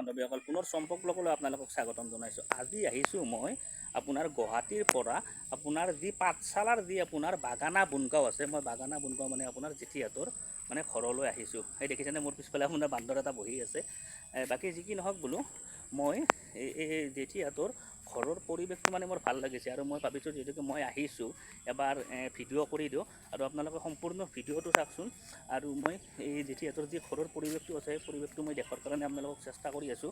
বান্ধৱীসকল পুনৰ চম্পক ব্লকলৈ আপোনালোকক স্বাগতম জনাইছোঁ। আজি আহিছোঁ মই আপোনাৰ গুৱাহাটীৰ পৰা আপোনাৰ যি পাঠশালাৰ যি আপোনাৰ বাগানা বুনগাঁও আছে, মই বাগানা বুনগাঁও মানে আপোনাৰ জেঠিহঁতৰ মানে ঘৰলৈ আহিছোঁ। সেই দেখিছেনে মোৰ পিছফালে আপোনাৰ বান্দৰ এটা বহি আছে। বাকী যি কি নহওক বোলো, মই এই জেঠিয়াটোৰ ঘৰৰ পৰিৱেশটো মানে মোৰ ভালো লাগিছে আৰু মই ভাবিছোঁ যিহেতুকে মই আহিছোঁ, এবাৰ ভিডিঅ' কৰি দিওঁ আৰু আপোনালোকে সম্পূৰ্ণ ভিডিঅ'টো চাওকচোন। আৰু মই এই জেঠিয়াটোৰ যি ঘৰৰ পৰিৱেশটো আছে, সেই পৰিৱেশটো মই দেখাৰ কাৰণে আপোনালোকক চেষ্টা কৰি আছোঁ।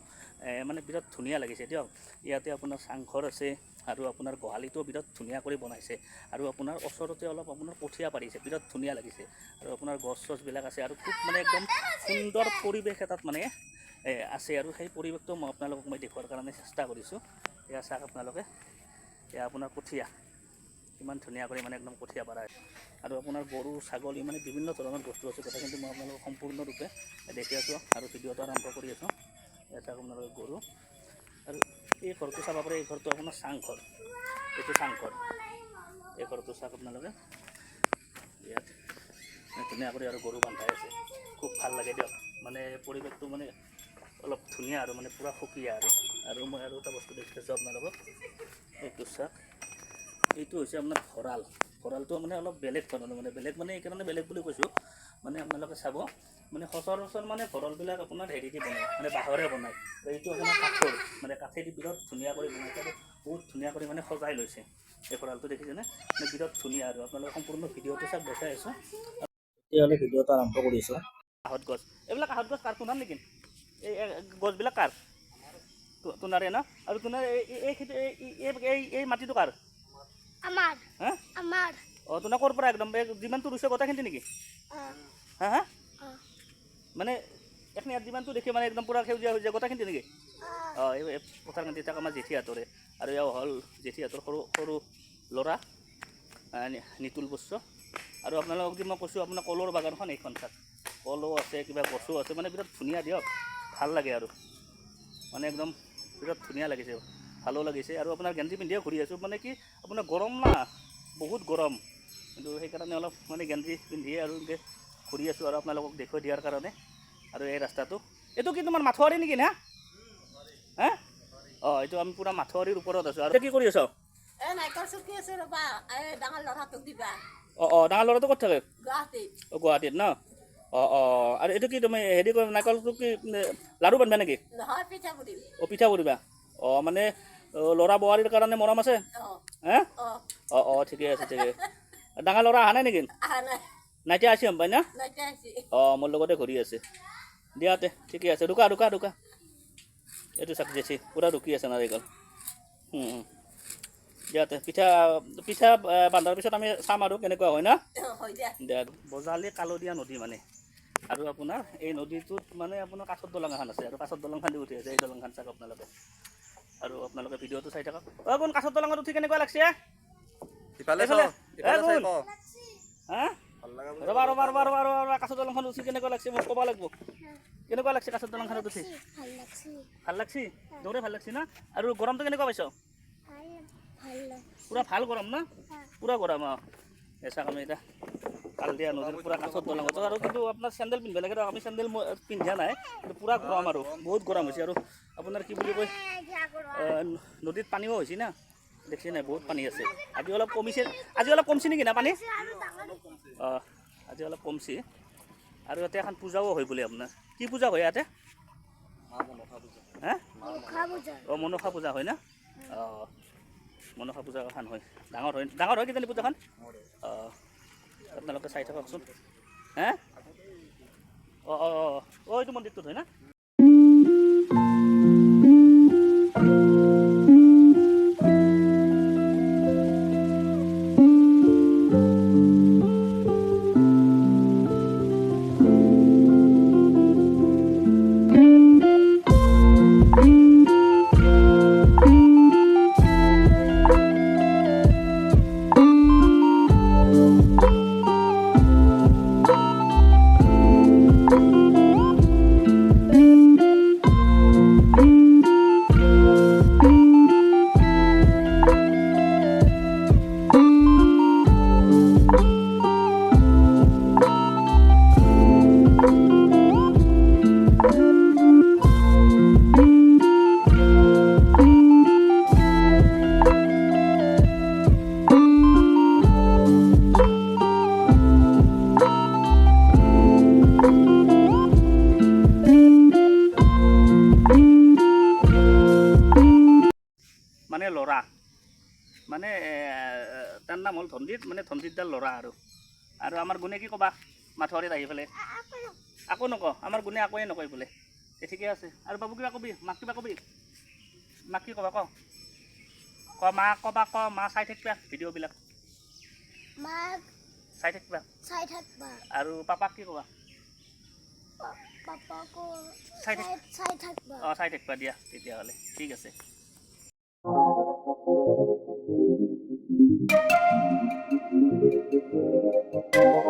মানে বিৰাট ধুনীয়া লাগিছে দিয়ক। ইয়াতে আপোনাৰ চাংঘৰ আছে আৰু আপোনাৰ গোহালিটো বিৰাট ধুনীয়া কৰি বনাইছে। আৰু আপোনাৰ ওচৰতে অলপ আপোনাৰ কঠীয়া পাৰিছে, বিৰাট ধুনীয়া লাগিছে। আৰু আপোনাৰ গছ চছবিলাক আছে আৰু খুব মানে একদম সুন্দৰ পৰিৱেশ এটাত মানে আছে আৰু সেই পৰিৱেশটো মই আপোনালোকক মই দেখুৱাৰ কাৰণে চেষ্টা কৰিছোঁ। এয়া চাওক আপোনালোকে। এয়া আপোনাৰ কঠীয়া। কিমান ধুনীয়া কৰি মানে একদম কঠীয়া পাৰা আৰু আপোনাৰ গৰু, ছাগলী মানে বিভিন্ন ধৰণৰ বস্তু আছে কথাখিনি মই আপোনালোকক সম্পূৰ্ণৰূপে দেখি আছোঁ আৰু ভিডিঅ'টো আৰম্ভ কৰি আছোঁ। এয়া চাওক আপোনালোকে গৰু। আৰু এই ঘৰটো চাব পাৰে, এই ঘৰটো আপোনাৰ চাংঘৰ। এইটো চাংঘৰ। এই ঘৰটো চাওক আপোনালোকে। ইয়াত মানে ধুনীয়া কৰি আৰু গৰু বান্ধাই আছে। খুব ভালো লাগে দিয়ক। মানে পৰিৱেশটো মানে অলপ ধুনীয়া আৰু মানে পূৰা সুকীয়া আৰু। মই আৰু এটা বস্তু দেখি আছোঁ আপোনালোকক এইটো চাওক এইটো হৈছে আপোনাৰ ভঁৰাল ভঁৰালটো মানে অলপ বেলেগ ধৰণৰ মানে বেলেগ মানে এইকাৰণে বেলেগ বুলি কৈছোঁ। মানে আপোনালোকে চাব মানে সচৰাচৰ মানে ভঁৰালবিলাক আপোনাৰ হেৰি দি বনায় মানে বাঁহৰে বনায়। এইটো আপোনাৰ কাঠৰ মানে কাঠেদি বিৰাট ধুনীয়া কৰি বনাইছে আৰু বহুত ধুনীয়া কৰি মানে সজাই লৈছে। এই ভঁৰালটো দেখিছেনে? মানে বিৰাট ধুনীয়া আৰু। আপোনালোকে সম্পূৰ্ণ ভিডিঅ'টো চাওক দেখাই আছোঁ। তেতিয়াহ'লে ভিডিঅ'টো আৰম্ভ কৰিছোঁ কাঁহত গছ। এইবিলাক কাঁহত গছ কাৰ তোমাৰ নেকি? এই, গছবিলাক কাৰ? তো- তোমাৰে ন? আৰু তোমাৰ এই খেতি এই এই- মাটিটো কাৰ? আমার হা? আমার অঁ তোমাৰ ক'ৰ পৰা একদম? যিমানটো ৰুইছে গোটেইখিনি নেকি? হা হা? মানে এখিনি ইয়াত যিমানটো দেখি মানে একদম পূৰা সেউজীয়া সেউজীয়া গোটেইখিনি নেকি? অঁ। এই এই পথাৰ খেতি তাক আমাৰ জেঠিহঁতৰে। আৰু এয়া হ'ল জেঠিহঁতৰ সৰু সৰু ল'ৰা নিতুল বস্ত্ৰ আৰু আপোনালোকক যে মই কৈছোঁ আপোনাৰ কলৰ বাগানখন এইখন চাওক কলো আছে কিবা গছো আছে মানে বিৰাট ধুনীয়া দিয়ক। ভালো লাগে আৰু। মানে একদম বিৰাট ধুনীয়া লাগিছে ভালো লাগিছে। আৰু আপোনাৰ গেঞ্জি পিন্ধিয়ে ঘূৰি আছোঁ। মানে কি আপোনাৰ গৰম না বহুত গৰম। কিন্তু সেইকাৰণে অলপ মানে গেঞ্জি পিন্ধিয়ে আৰু এনেকৈ ঘূৰি আছোঁ আৰু আপোনালোকক দেখুৱাই দিয়াৰ কাৰণে। আৰু এই ৰাস্তাটো। এইটো কি তোমাৰ মাথোৱাৰী নেকি না? হা? অঁ এইটো আমি পূৰা মাথোৱাৰীৰ ওপৰত আছোঁ। আৰু কি কৰি আছ? অঁ অঁ ডাঙৰ ল'ৰাটো ক'ত থাকে? গুৱাহাটীত ন? অঁ অঁ আৰু এইটো কি তুমি হেৰি কৰি নাৰিকলটো কি লাড়ু বান্ধিবা নেকি? অঁ পিঠা কৰিবা অঁ মানে ল'ৰা বোৱাৰীৰ কাৰণে মৰম আছে? হা? অঁ। অঁ ঠিকে আছে ঠিকে ডাঙৰ ল'ৰা অহা নাই নেকি? আহা নাই। নাইতিয়া আছে পাই না অঁ মোৰ লগতে ঘূৰি আছে। দিয়াতে ঠিকে আছে। ৰুকা ৰুকা ৰুকা এইটো চাক জেচি পূৰা ৰুকি আছে নাৰিকল। হুম। দিয়াতে পিঠা পিঠা বান্ধাৰ পিছত আমি চাম আৰু কেনেকুৱা হয় না? দিয়া। দিয়া বজালি কালদীয়া নদী মানে। আৰু আপোনাৰ এই নদীটোত মানে আপোনাৰ কাঠৰ দলং এখন আছে আৰু কাঠৰ দলংখন দি উঠি আছে এই দলংখন চাওক আপোনালোকে। আৰু আপোনালোকে ভিডিঅ'টো চাই থাকক। অ কোন কাঠৰ দলঙত উঠি কেনেকুৱা লাগছে? ৰ'বা ৰ'বা ৰ'বা ৰ'বা ৰ'বা ৰ'বা কাঠৰ দলংখন উঠি কেনেকুৱা লাগছে মোক ক'ব লাগিব। কেনেকুৱা লাগছে কাঠৰ দলংখনত উঠি? ভালো লাগছে লাগছি দৌৰে ভালো লাগছি না? আৰু গৰমটো কেনেকুৱা পাইছ? পূৰা ভালো গৰম না? পূৰা গৰম অঁ। এই চাওক আমি এতিয়া। কালদিয়া নদীৰ পূৰা কাঠৰ দলঙত আৰু কিন্তু আপোনাৰ চেণ্ডেল পিন্ধিব লাগে আমি চেণ্ডেল পিন্ধা নাই, কিন্তু পূৰা গৰম আৰু, বহুত গৰম হৈছে। আৰু আপোনাৰ কি বুলি কয় নদীত পানীও হৈছে না, দেখছি নাই, বহুত পানী আছে। আজি অলপ কমিছে, আজি অলপ কমছে নেকি না পানী? অঁ আজি অলপ কমছে। আৰু ইয়াতে এখন পূজাও হয় বোলে আপোনাৰ। কি পূজা হয় ইয়াতে? অঁ, মনসা পূজা হয় না? অঁ, মনসা পূজা এখন হয়। ডাঙৰ হয়। ডাঙৰ হয় কিজানি পূজাখন? অঁ আপোনালোকে চাই থাককচোন হে অঁ অঁ অঁ অঁ এইটো মন্দিৰটোত হয় না নাম হ'ল ধনজিত মানে ধনজিতদাৰ ল'ৰা আৰু। আৰু আমাৰ গুণে কি ক'বা? মাথুৱাৰীত আহি পেলাই। আকৌ নকওঁ আমাৰ গুণে আকোৱে নকয় বোলে। তে ঠিকে আছে। আৰু বাবু কিবা কবি? মাক কিবা কবি? মাক কি ক'বা ক? ক মা ক'বা ক মা চাই থাকিবা ভিডিঅ'বিলাক। মাক চাই থাকিবা। চাই থাকবা। আৰু পাপাক কি ক'বা? চাই থাকবা। অঁ চাই থাকিবা দিয়া তেতিয়াহ'লে। ঠিক আছে। Thank you.